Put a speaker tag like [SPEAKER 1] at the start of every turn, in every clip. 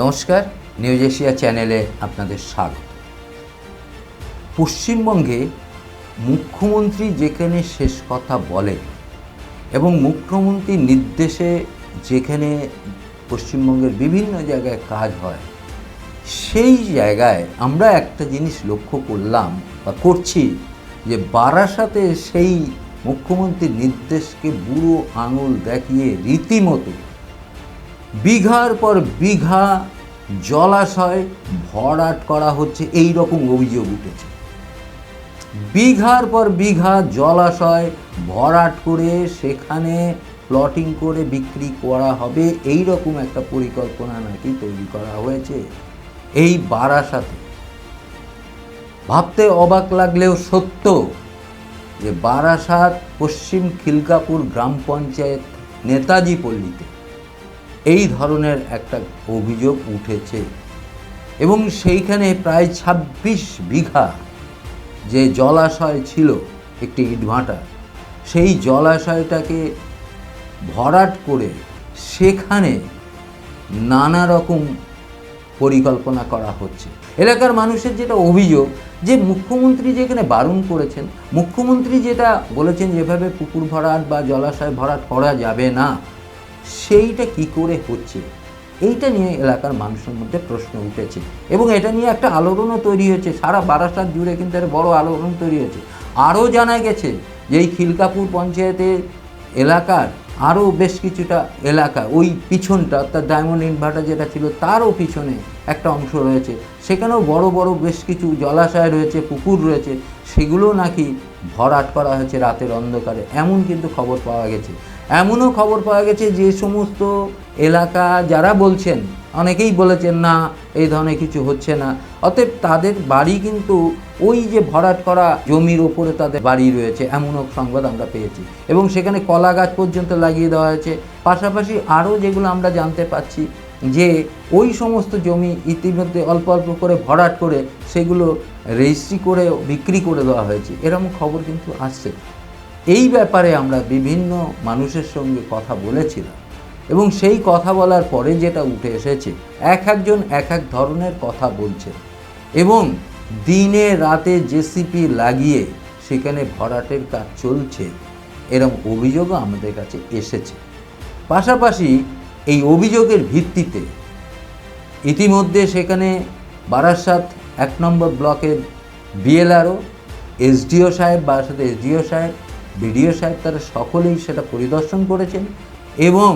[SPEAKER 1] নমস্কার news Asia চ্যানেলে আপনাদের স্বাগত। পশ্চিমবঙ্গে মুখ্যমন্ত্রী যেখানে শেষ কথা বলেন এবং মুখ্যমন্ত্রীর নির্দেশে যেখানে পশ্চিমবঙ্গের বিভিন্ন জায়গায় কাজ হয়, সেই জায়গায় আমরা একটা জিনিস লক্ষ্য করলাম বা করছি যে বারাসাতে সেই মুখ্যমন্ত্রীর নির্দেশকে বুড়ো আঙুল দেখিয়ে রীতিমতো বিঘার পর বিঘা জলাশয় ভরাট করা হচ্ছে এই রকম অভিযোগ উঠেছে। বিঘার পর বিঘা জলাশয় ভরাট করে সেখানে প্লটিং করে বিক্রি করা হবে এই রকম একটা পরিকল্পনা নাকি তৈরি করা হয়েছে এই বারাসাতে। ভাবতে অবাক লাগলেও সত্য যে বারাসাত পশ্চিম খিলকাপুর গ্রাম পঞ্চায়েত নেতাজি পল্লীতে এই ধরনের একটা অভিযোগ উঠেছে। এবং সেইখানে প্রায় ২৬ বিঘা যে জলাশয় ছিল একটি ইটভাটা সেই জলাশয়টাকে ভরাট করে সেখানে নানা রকম পরিকল্পনা করা হচ্ছে। এলাকার মানুষের যেটা অভিযোগ, যে মুখ্যমন্ত্রী যেখানে বারণ করেছেন, মুখ্যমন্ত্রী যেটা বলেছেন, যেভাবে পুকুর ভরাট বা জলাশয় ভরাট করা যাবে না সেইটা কি করে হচ্ছে? এইটা নিয়ে এলাকার মানুষের মধ্যে প্রশ্ন উঠেছে এবং এটা নিয়ে একটা আলোড়নও তৈরি হয়েছে। সারা বারাসাত জুড়ে কিন্তু একটা বড় আলোড়ন তৈরি হয়েছে। আরও জানা গেছে যে এই খিলকাপুর পঞ্চায়েতের এলাকার আরও বেশ কিছুটা এলাকা, ওই পিছনটা, অর্থাৎ ডায়মন্ড ইনভার্টার যেটা ছিল, তারও পিছনে একটা অংশ রয়েছে। সেখানেও বড় বড় বেশ কিছু জলাশয় রয়েছে, পুকুর রয়েছে। সেগুলো নাকি ভরাট করা হয়েছে রাতের অন্ধকারে। এমন কিন্তু খবর পাওয়া গেছে। এমনও খবর পাওয়া গেছে যে সমস্ত এলাকা যারা বলছেন, অনেকেই বলেছেন, না, এই ধরনের কিছু হচ্ছে না। অতএব তাদের বাড়ি কিন্তু ওই যে ভরাট করা জমির ওপরে তাদের বাড়ি রয়েছে, এমনও সংবাদ আমরা পেয়েছি। এবং সেখানে কলা গাছ পর্যন্ত লাগিয়ে দেওয়া হয়েছে। পাশাপাশি আরও যেগুলো আমরা জানতে পাচ্ছি যে ওই সমস্ত জমি ইতিমধ্যে অল্প অল্প করে ভরাট করে সেগুলো রেজিস্ট্রি করে বিক্রি করে দেওয়া হয়েছে। এরকম খবর কিন্তু আসছে। এই ব্যাপারে আমরা বিভিন্ন মানুষের সঙ্গে কথা বলেছিলাম এবং সেই কথা বলার পরে যেটা উঠে এসেছে, এক একজন এক এক ধরনের কথা বলছে এবং দিনে রাতে জেসিপি লাগিয়ে সেখানে ভরাটের কাজ চলছে এরকম অভিযোগও আমাদের কাছে এসেছে। পাশাপাশি এই অভিযোগের ভিত্তিতে ইতিমধ্যে সেখানে বারাসাত এক নম্বর ব্লকের বিএলআরও, এসডিও সাহেব বারাসাত এসডিও সাহেব বিডিও সাহেব তারা সকলেই সেটা পরিদর্শন করেছেন এবং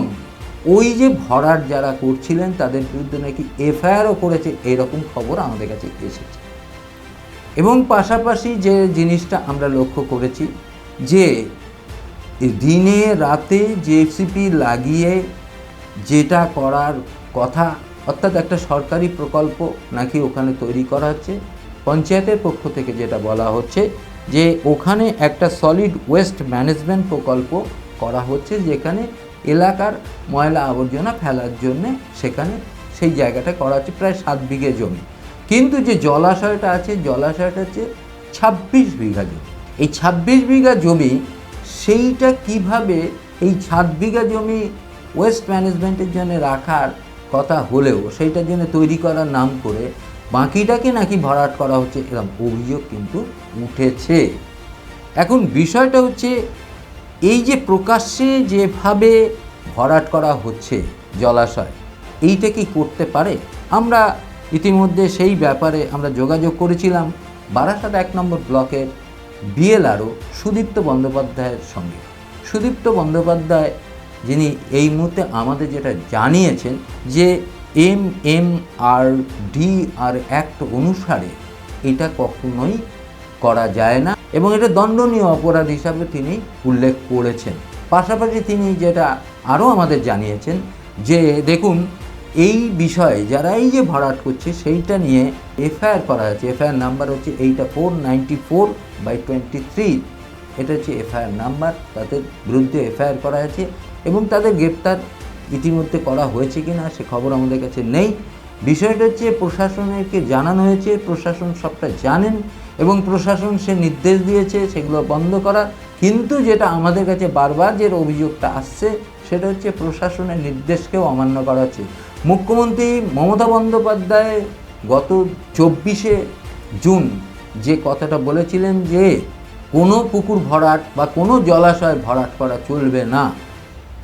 [SPEAKER 1] ওই যে ভরাট যারা করছিলেন তাদের বিরুদ্ধে নাকি এফআইআরও করেছে, এরকম খবর আমাদের কাছে এসেছে। এবং পাশাপাশি যে জিনিসটা আমরা লক্ষ্য করেছি যে দিনে রাতে জেসিপি লাগিয়ে যেটা করার কথা, অর্থাৎ একটা সরকারি প্রকল্প নাকি ওখানে তৈরি করা হচ্ছে, পঞ্চায়েতের পক্ষ থেকে যেটা বলা হচ্ছে যে ওখানে একটা সলিড ওয়েস্ট ম্যানেজমেন্ট প্রকল্প করা হচ্ছে যেখানে এলাকার ময়লা আবর্জনা ফেলার জন্য সেখানে সেই জায়গাটা করা হচ্ছে প্রায় সাত বিঘে জমি। কিন্তু যে জলাশয়টা আছে, জলাশয়টা হচ্ছে ছাব্বিশ বিঘা জমি। এই ছাব্বিশ বিঘা জমি সেইটা কীভাবে এই সাত বিঘা জমি ওয়েস্ট ম্যানেজমেন্টের জন্য রাখার কথা হলেও, সেইটার জন্য তৈরি করার নাম করে বাকিটাকে নাকি ভরাট করা হচ্ছে এরকম অভিযোগ কিন্তু উঠেছে। এখন বিষয়টা হচ্ছে, এই যে প্রকাশ্যে যেভাবে ভরাট করা হচ্ছে জলাশয়, এইটা কি করতে পারে? আমরা ইতিমধ্যে সেই ব্যাপারে আমরা যোগাযোগ করেছিলাম বারাসাত এক নম্বর ব্লকের বিএলআরও সুদীপ্ত বন্দ্যোপাধ্যায়ের সঙ্গে। সুদীপ্ত বন্দ্যোপাধ্যায় যিনি এই মুহূর্তে আমাদের যেটা জানিয়েছেন যে M M R D R act অনুসারে এটা কখনোই করা যায় না এবং এটা দণ্ডনীয় অপরাধ হিসাবে তিনি উল্লেখ করেছেন। পাশাপাশি তিনি যেটা আরও আমাদের জানিয়েছেন যে, দেখুন, এই বিষয়ে যারা এই যে ভরাট করছে, সেইটা নিয়ে এফআইআর করা হয়েছে। এফআইআর নাম্বার হচ্ছে এইটা four ninety four by twenty three. এটা হচ্ছে এফআইআর নাম্বার, তাদের বিরুদ্ধে এফআইআর করা হয়েছে এবং তাদের গ্রেপ্তার ইতিমধ্যে করা হয়েছে কি না সে খবর আমাদের কাছে নেই। বিষয়টা হচ্ছে প্রশাসনেরকে জানানো হয়েছে, প্রশাসন সবটা জানেন এবং প্রশাসন সে নির্দেশ দিয়েছে সেগুলো বন্ধ করা কিন্তু যেটা আমাদের কাছে বারবার যে অভিযোগটা আসছে, সেটা হচ্ছে প্রশাসনের নির্দেশকেও অমান্য করা হচ্ছে। মুখ্যমন্ত্রী মমতা বন্দ্যোপাধ্যায় গত চব্বিশে জুন যে কথাটা বলেছিলেন যে, কোনো পুকুর ভরাট বা কোনো জলাশয় ভরাট করা চলবে না।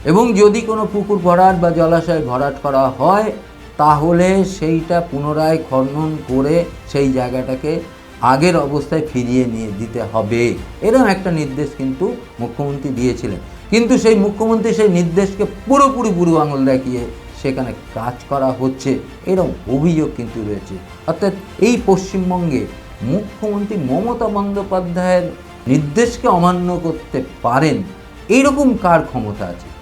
[SPEAKER 1] এবং যদি কোনো পুকুর ভরাট বা জলাশয় ভরাট করা হয়, তাহলে সেইটা পুনরায় খনন করে সেই জায়গাটাকে আগের অবস্থায় ফিরিয়ে নিয়ে দিতে হবে। এরকম একটা নির্দেশ কিন্তু মুখ্যমন্ত্রী দিয়েছিলেন। কিন্তু সেই মুখ্যমন্ত্রী সেই নির্দেশকে পুরোপুরি বুড়ো আঙুল দেখিয়ে সেখানে কাজ করা হচ্ছে। এরকম অভিযোগ কিন্তু রয়েছে। অর্থাৎ এই পশ্চিমবঙ্গে মুখ্যমন্ত্রী মমতা বন্দ্যোপাধ্যায়ের নির্দেশকে অমান্য করতে পারেন এইরকম কার ক্ষমতা আছে?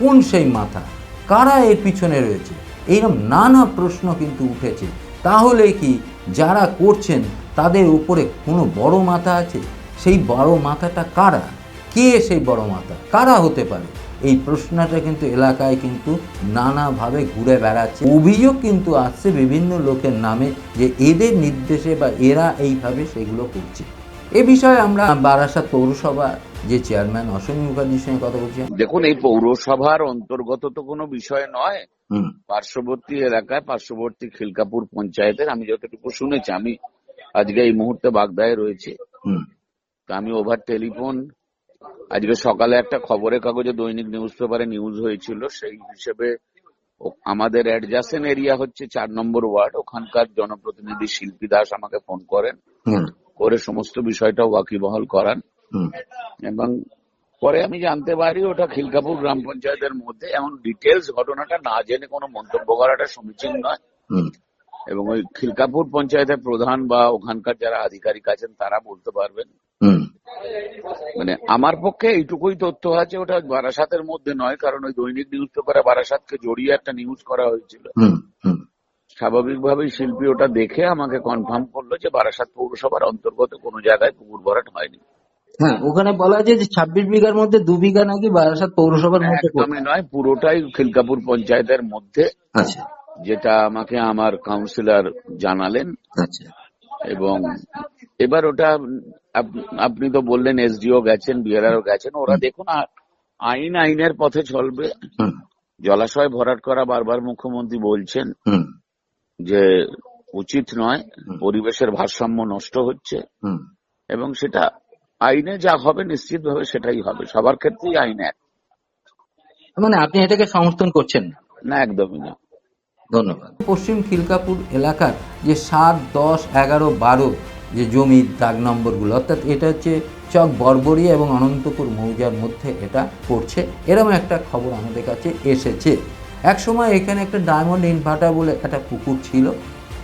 [SPEAKER 1] কোন সেই মাথা? কারা এর পিছনে রয়েছে? এইরকম নানা প্রশ্ন কিন্তু উঠেছে। তাহলে কি যারা করছেন তাদের উপরে কোনো বড় মাথা আছে? সেই বড় মাথাটা কারা? কে সেই বড় মাথা? কারা হতে পারে? এই প্রশ্নটা কিন্তু এলাকায় কিন্তু নানাভাবে ঘুরে বেড়াচ্ছে। অভিযোগ কিন্তু আসছে বিভিন্ন লোকের নামে যে এদের নির্দেশে বা এরা এইভাবে সেগুলো করছে। এ বিষয়ে আমরা বারাসাত পৌরসভা যে চেয়ারম্যান অশ্বনী মুখার্জির সঙ্গে কথা বলছি।
[SPEAKER 2] দেখুন এই পৌরসভার অন্তর্গত তো কোনো বিষয় নয়।
[SPEAKER 1] হুম।
[SPEAKER 2] পার্শ্ববর্তী এলাকায় পার্শ্ববর্তী খিলকাপুর পঞ্চায়েতের আমি যতটুকু শুনেছি আমি আজকে এই মুহূর্তে বাগদায় রয়েছে।
[SPEAKER 1] হুম।
[SPEAKER 2] তা আমি ওভার টেলিফোন আজকে সকালে একটা খবরের কাগজে দৈনিক নিউজ পেপারে নিউজ হয়েছিল সেই হিসেবে আমাদের অ্যাডজাসেন এরিয়া হচ্ছে চার নম্বর ওয়ার্ড ওখানকার জনপ্রতিনিধি শিল্পী দাস আমাকে ফোন করেন।
[SPEAKER 1] হুম।
[SPEAKER 2] করে সমস্ত বিষয়টা ওয়াকিবহাল করান। এবং পরে আমি জানতে পারি ওটা খিলকাপুর গ্রাম পঞ্চায়েতের মধ্যে এমন ডিটেলস ঘটনাটা না জেনে কোনো মন্তব্য করাটা সমীচীন নয়।
[SPEAKER 1] হুম।
[SPEAKER 2] এবং ওই খিলকাপুর পঞ্চায়েতের প্রধান বা ওখানকার যারা আধিকারিক আছেন তারা বলতে পারবেন। মানে আমার পক্ষে এইটুকুই তথ্য আছে ওটা বারাসাতের মধ্যে নয় কারণ ওই দৈনিক নিউজ পেপারে বারাসাতকে জড়িয়ে একটা নিউজ করা হয়েছিল। স্বাভাবিকভাবেই শিল্পী ওটা দেখে আমাকে কনফার্ম করল যে বারাসাত পৌরসভার অন্তর্গত কোনো জায়গায় পুকুর ভরাট হয়নি।
[SPEAKER 1] হ্যাঁ ওখানে বলা আছে যে ছাব্বিশ বিঘার মধ্যে দু বিঘা নাকি বারাসাত পৌরসভার মধ্যে।
[SPEAKER 2] একদমই নয় পুরোটাই খিলকাপুর পঞ্চায়েতের মধ্যে।
[SPEAKER 1] আচ্ছা।
[SPEAKER 2] যেটা আমাকে আমার কাউন্সিলর জানালেন।
[SPEAKER 1] আচ্ছা।
[SPEAKER 2] এবং এবার ওটা আপনি তো বললেন এসডিও গেছেন বিআরও গেছেন ওরা দেখুন আইন আইনের পথে চলবে। জলাশয় ভরাট করা বারবার মুখ্যমন্ত্রী বলছেন। যে উচিত নয় পরিবেশের ভারসাম্য নষ্ট হচ্ছে
[SPEAKER 1] হুম।
[SPEAKER 2] এবং সেটা আইনে যা হবে নিশ্চিতভাবে সেটাই হবে। সবার ক্ষেত্রেই আইন এক।
[SPEAKER 1] মানে আপনি এটাকে সমর্থন করছেন না?
[SPEAKER 2] না একদমই না।
[SPEAKER 1] ধন্যবাদ। পশ্চিম খিলকাপুর এলাকার যে সাত দশ এগারো বারো যে জমির দাগ নম্বরগুলো অর্থাৎ এটা হচ্ছে চক বরবরি এবং অনন্তপুর মৌজার মধ্যে এটা পড়ছে। এরকম একটা খবর আমাদের কাছে এসেছে। এক সময় এখানে একটা ডায়মন্ড ইনভার্টার বলে একটা পুকুর ছিল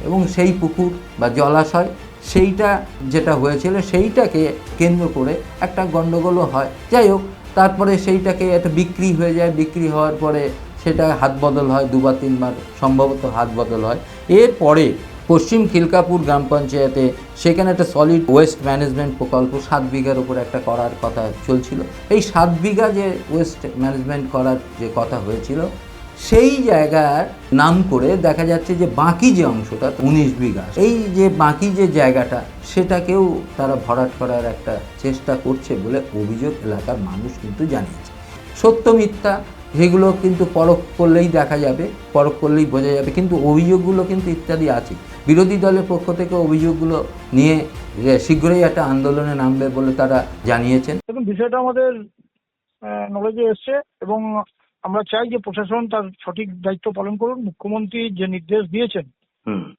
[SPEAKER 1] এবং সেই পুকুর বা জলাশয় সেইটা যেটা হয়েছিল সেইটাকে কেন্দ্র করে একটা গণ্ডগোলও হয়। যাই হোক, তারপরে সেইটাকে একটা বিক্রি হয়ে যায়। বিক্রি হওয়ার পরে সেটা হাত বদল হয়, দুবার তিনবার সম্ভবত হাত বদল হয়। এরপরে পশ্চিম খিলকাপুর গ্রাম পঞ্চায়েতে সেখানে একটা সলিড ওয়েস্ট ম্যানেজমেন্ট প্রকল্প সাত বিঘার উপর একটা করার কথা চলছিল। এই সাত বিঘা যে ওয়েস্ট ম্যানেজমেন্ট করার যে কথা হয়েছিল সেই জায়গার নাম করে দেখা যাচ্ছে যে বাকি যে অংশটা, উনিশ বিঘা, এই যে বাকি যে জায়গাটা, সেটাকেও তারা ভরাট করার একটা চেষ্টা করছে বলে অভিযোগ এলাকার মানুষ কিন্তু জানিয়েছে। সত্য মিথ্যা সেগুলো কিন্তু পরখ করলেই দেখা যাবে, পরখ করলেই বোঝা যাবে, কিন্তু অভিযোগগুলো কিন্তু ইত্যাদি আছে। বিরোধী দলের পক্ষ থেকে অভিযোগগুলো নিয়ে শীঘ্রই একটা আন্দোলনে নামবে বলে তারা জানিয়েছেন।
[SPEAKER 3] দেখুন, বিষয়টা আমাদের নলেজে এসছে এবং আমরা চাই যে প্রশাসন তার সঠিক দায়িত্ব পালন করুন মুখ্যমন্ত্রী যে নির্দেশ দিয়েছেন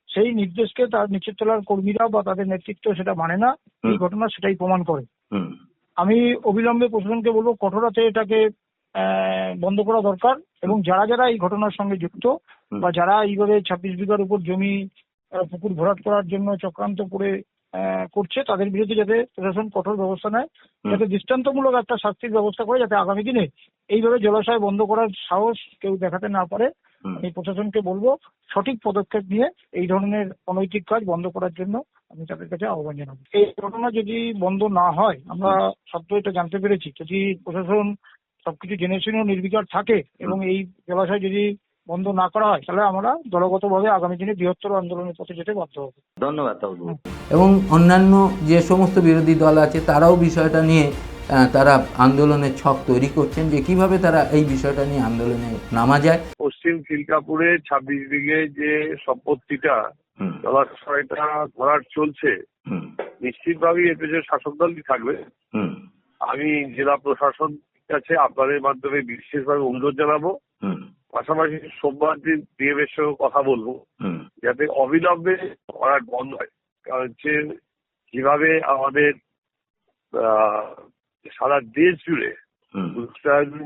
[SPEAKER 3] সেই নির্দেশকে তার নিচের তলার কর্মীরা বা তাদের নেতৃত্ব সেটা মানে না এই ঘটনা সেটাই প্রমাণ করে। আমি অবিলম্বে প্রশাসনকে বলব কঠোরাতে এটাকে আহ, বন্ধ করা দরকার এবং যারা যারা এই ঘটনার সঙ্গে যুক্ত বা যারা এইভাবে ছাব্বিশ বিঘার উপর জমি পুকুর ভরাট করার জন্য চক্রান্ত করে করছে তাদের বিরুদ্ধে যাতে প্রশাসন কঠোর ব্যবস্থা নেয় যাতে দৃষ্টান্তমূলক একটা শাস্তির ব্যবস্থা করে যাতে আগামী দিনে এইভাবে জলাশয় বন্ধ করার সাহস কেউ দেখাতে না পারে। আমি প্রশাসনকে বলব সঠিক পদক্ষেপ নিয়ে এই ধরনের অনৈতিক কাজ বন্ধ করার জন্য আমি তাদের কাছে আহ্বান জানাব। এই ঘটনা যদি বন্ধ না হয় আমরা সত্য এটা জানতে পেরেছি যদি প্রশাসন সবকিছু জেনে শুনেও নির্বিকার থাকে এবং এই জলাশয় যদি বন্ধ না করা হয় তাহলে আমরা দলগতভাবে আগামী দিনে বৃহত্তর আন্দোলনের পথে যেতে বাধ্য হব।
[SPEAKER 1] ধন্যবাদ এবং অন্যান্য যে সমস্ত বিরোধী দল আছে তারাও বিষয়টা নিয়ে আহ, তারা আন্দোলনের ছক তৈরি করছেন যে কীভাবে তারা এই বিষয়টা নিয়ে আন্দোলনে নামা যায়।
[SPEAKER 4] পশ্চিম খিলকাপুরে ছাব্বিশ বিঘে যে সম্পত্তিটা জলাশয়টা ভরাট চলছে নিশ্চিতভাবেই এতে যে শাসক দলই থাকবে। আমি জেলা প্রশাসন কাছে আপনাদের মাধ্যমে বিশেষভাবে অনুরোধ জানাব। পাশাপাশি সোমবার দিন ডিএমের সঙ্গে কথা বলব। যাতে অবিলম্বে ভরাট বন্ধ হয়। কারণ হচ্ছে কীভাবে আমাদের সারা দেশ জুড়ে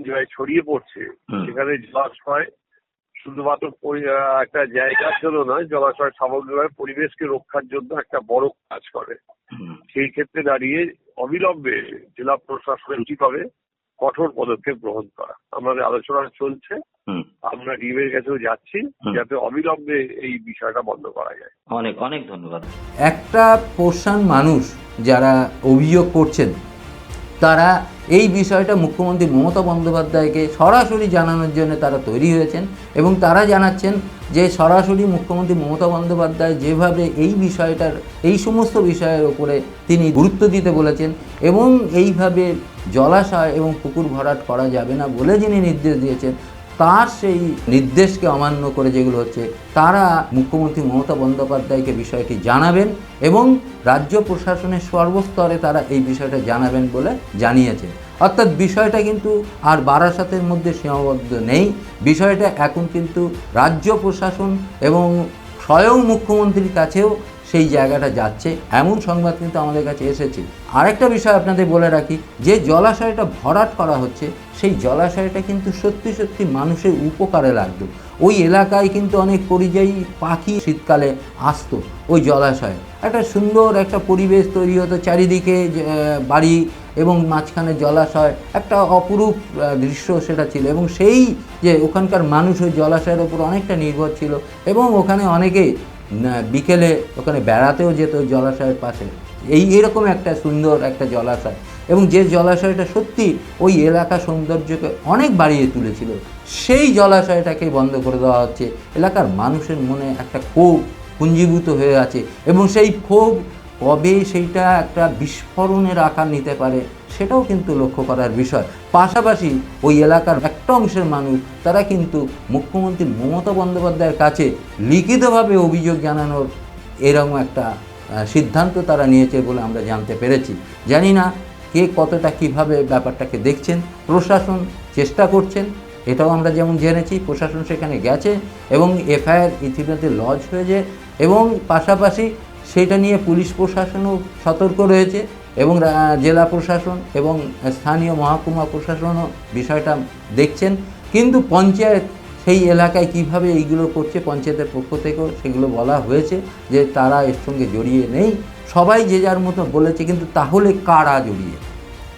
[SPEAKER 4] জায়গায় ছড়িয়ে পড়ছে সেখানে জলাশয় শুধুমাত্র একটা জায়গার জন্য নয় জলাশয় সামগ্রিকভাবে পরিবেশকে রক্ষার জন্য একটা বড় কাজ করে। সেই ক্ষেত্রে দাঁড়িয়ে অবিলম্বে জেলা প্রশাসনের উচিত হবে কঠোর পদক্ষেপ গ্রহণ করা। আমাদের আলোচনা চলছে। আমরা ডিমের কাছেও যাচ্ছি যাতে অবিলম্বে এই বিষয়টা বন্ধ করা যায়।
[SPEAKER 5] অনেক অনেক ধন্যবাদ।
[SPEAKER 1] একটা পোষণ মানুষ যারা অভিযোগ করছেন তারা এই বিষয়টা মুখ্যমন্ত্রী মমতা বন্দ্যোপাধ্যায়কে সরাসরি জানানোর জন্য তারা তৈরি হয়েছেন এবং তারা জানাচ্ছেন যে সরাসরি মুখ্যমন্ত্রী মমতা বন্দ্যোপাধ্যায় যেভাবে এই বিষয়টার, এই সমস্ত বিষয়ের ওপরে তিনি গুরুত্ব দিতে বলেছেন এবং এইভাবে জলাশয় এবং পুকুর ভরাট করা যাবে না বলে যিনি নির্দেশ দিয়েছেন তার সেই নির্দেশকে অমান্য করে যেগুলো হচ্ছে, তারা মুখ্যমন্ত্রী মমতা বন্দ্যোপাধ্যায়কে বিষয়টি জানাবেন এবং রাজ্য প্রশাসনের সর্বস্তরে তারা এই বিষয়টা জানাবেন বলে জানিয়েছে। অর্থাৎ বিষয়টা কিন্তু আর বারাসাতের মধ্যে সীমাবদ্ধ নেই। বিষয়টা এখন কিন্তু রাজ্য প্রশাসন এবং স্বয়ং মুখ্যমন্ত্রীর কাছেও সেই জায়গাটা যাচ্ছে। এমন সংবাদ কিন্তু আমাদের কাছে এসেছে। আরেকটা বিষয় আপনাদের বলে রাখি যে জলাশয়টা ভরাট করা হচ্ছে সেই জলাশয়টা কিন্তু সত্যি সত্যি মানুষের উপকারে লাগতো। ওই এলাকায় কিন্তু অনেক পরিযায়ী পাখি শীতকালে আসতো ওই জলাশয়ে। একটা সুন্দর একটা পরিবেশ তৈরি হতো চারিদিকে বাড়ি এবং মাঝখানে জলাশয়। একটা অপরূপ দৃশ্য সেটা ছিল এবং সেই যে ওখানকার মানুষ ওই জলাশয়ের ওপর অনেকটা নির্ভর ছিল এবং ওখানে অনেকেই না, বিকেলে ওখানে বেড়াতেও যেত জলাশয়ের পাশে। এই এরকম একটা সুন্দর একটা জলাশয়। এবং যে জলাশয়টা সত্যি ওই এলাকা সৌন্দর্যকে অনেক বাড়িয়ে তুলেছিল, সেই জলাশয়টাকে বন্ধ করে দেওয়া হচ্ছে। এলাকার মানুষের মনে একটা ক্ষোভ পুঞ্জীভূত হয়ে আছে এবং সেই ক্ষোভ কবে সেইটা একটা বিস্ফোরণের আকার নিতে পারে, সেটাও কিন্তু লক্ষ্য করার বিষয়। পাশাপাশি ওই এলাকার একটা অংশের মানুষ, তারা কিন্তু মুখ্যমন্ত্রী মমতা বন্দ্যোপাধ্যায়ের কাছে লিখিতভাবে অভিযোগ জানানোর এরকম একটা সিদ্ধান্ত তারা নিয়েছে বলে আমরা জানতে পেরেছি। জানি না কে কতটা কীভাবে ব্যাপারটাকে দেখছেন, প্রশাসন চেষ্টা করছেন, এটাও আমরা যেমন জেনেছি, প্রশাসন সেখানে গেছে এবং এফআইআর ইতিমধ্যে লজ হয়েছে এবং পাশাপাশি সেটা নিয়ে পুলিশ প্রশাসনও সতর্ক রয়েছে এবং জেলা প্রশাসন এবং স্থানীয় মহকুমা প্রশাসনও বিষয়টা দেখছেন। কিন্তু পঞ্চায়েত সেই এলাকায় কীভাবে এইগুলো করছে, পঞ্চায়েতের পক্ষ থেকেও সেগুলো বলা হয়েছে যে তারা এর সঙ্গে জড়িয়ে নেই। সবাই যে যার মতো বলেছে, কিন্তু তাহলে কারা জড়িয়ে?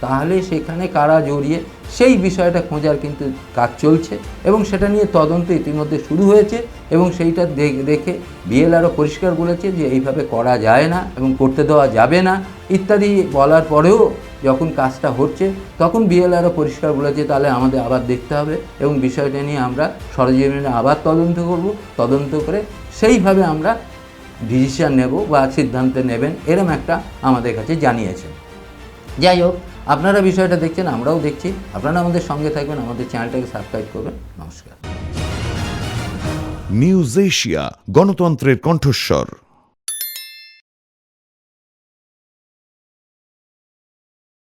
[SPEAKER 1] তাহলে সেখানে কারা জড়িয়ে সেই বিষয়টা খোঁজার কিন্তু কাজ চলছে এবং সেটা নিয়ে তদন্ত ইতিমধ্যে শুরু হয়েছে এবং সেইটা দেখ- বিএলআরও পরিষ্কার বলেছে যে এইভাবে করা যায় না এবং করতে দেওয়া যাবে না ইত্যাদি বলার পরেও যখন কাজটা হচ্ছে তখন বিএলআরও পরিষ্কার বলেছে তাহলে আমাদের আবার দেখতে হবে এবং বিষয়টা নিয়ে আমরা সরজমিনে আবার তদন্ত করব। তদন্ত করে সেইভাবে আমরা ডিসিশন নেব বা সিদ্ধান্ত নেবেন এরম একটা আমাদের কাছে জানিয়েছেন যাই হোক আপনারা বিষয়টা দেখছেন, আমরাও দেখছি। আপনারা আমাদের সঙ্গে থাকবেন, আমাদের চ্যানেলটাকে সাবস্ক্রাইব করবেন। নমস্কার।
[SPEAKER 6] নিউজ এশিয়া, গণতন্ত্রের কণ্ঠস্বর।